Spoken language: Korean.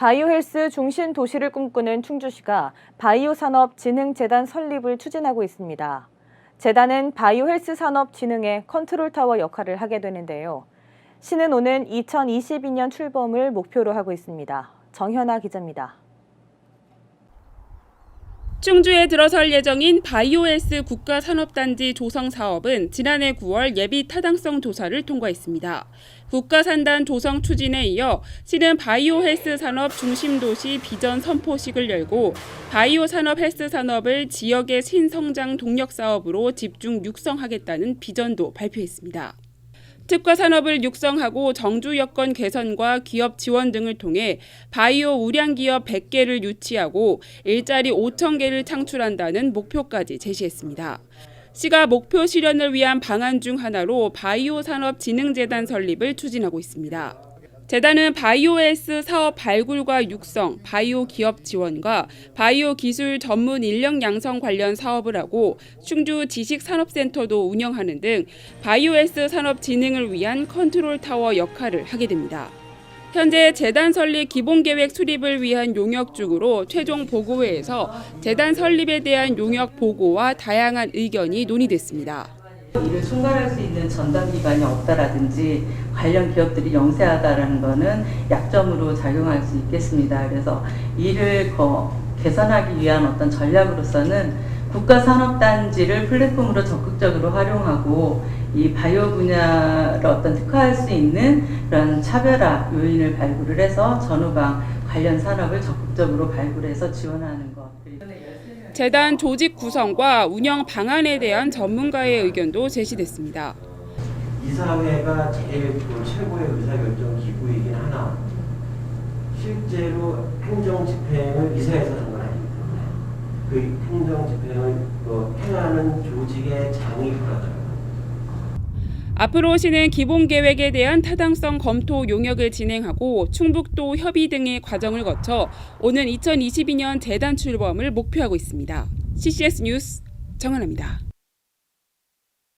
바이오 헬스 중심 도시를 꿈꾸는 충주시가 바이오 산업 진흥 재단 설립을 추진하고 있습니다. 재단은 바이오 헬스 산업 진흥의 컨트롤 타워 역할을 하게 되는데요. 시는 오는 2022년 출범을 목표로 하고 있습니다. 정현아 기자입니다. 충주에 들어설 예정인 바이오헬스 국가산업단지 조성 사업은 지난해 9월 예비 타당성 조사를 통과했습니다. 국가산단 조성 추진에 이어 시는 바이오헬스 산업 중심도시 비전 선포식을 열고 바이오 산업 헬스 산업을 지역의 신성장 동력 사업으로 집중 육성하겠다는 비전도 발표했습니다. 특화 산업을 육성하고 정주 여건 개선과 기업 지원 등을 통해 바이오 우량 기업 100개를 유치하고 일자리 5천 개를 창출한다는 목표까지 제시했습니다. 시가 목표 실현을 위한 방안 중 하나로 바이오 산업 진흥재단 설립을 추진하고 있습니다. 재단은 바이오헬스 사업 발굴과 육성, 바이오 기업 지원과 바이오 기술 전문 인력 양성 관련 사업을 하고 충주 지식산업센터도 운영하는 등 바이오헬스 산업 진흥을 위한 컨트롤 타워 역할을 하게 됩니다. 현재 재단 설립 기본 계획 수립을 위한 용역 중으로 최종 보고회에서 재단 설립에 대한 용역 보고와 다양한 의견이 논의됐습니다. 이를 총괄할 수 있는 전담 기관이 없다라든지 관련 기업들이 영세하다라는 것은 약점으로 작용할 수 있겠습니다. 그래서 이를 거- 개선하기 위한 어떤 전략으로서는 국가 산업단지를 플랫폼으로 적극적으로 활용하고 이 바이오 분야를 어떤 특화할 수 있는 그런 차별화 요인을 발굴을 해서 전후방 관련 산업을 적극적으로 발굴해서 지원하는 것. 재단 조직 구성과 운영 방안에 대한 전문가의 의견도 제시됐습니다. 이사회가 제일 그 최고의 의사결정 기구이긴 하나 실제로 행정 집행을 이사회에서 하는 건 때문에 그 행정 집행을 그 행하는 조직의 장이 그러더라고요. 앞으로 시는 기본 계획에 대한 타당성 검토 용역을 진행하고 충북도 협의 등의 과정을 거쳐 오는 2022년 재단 출범을 목표하고 있습니다. CCS 뉴스 정은아입니다.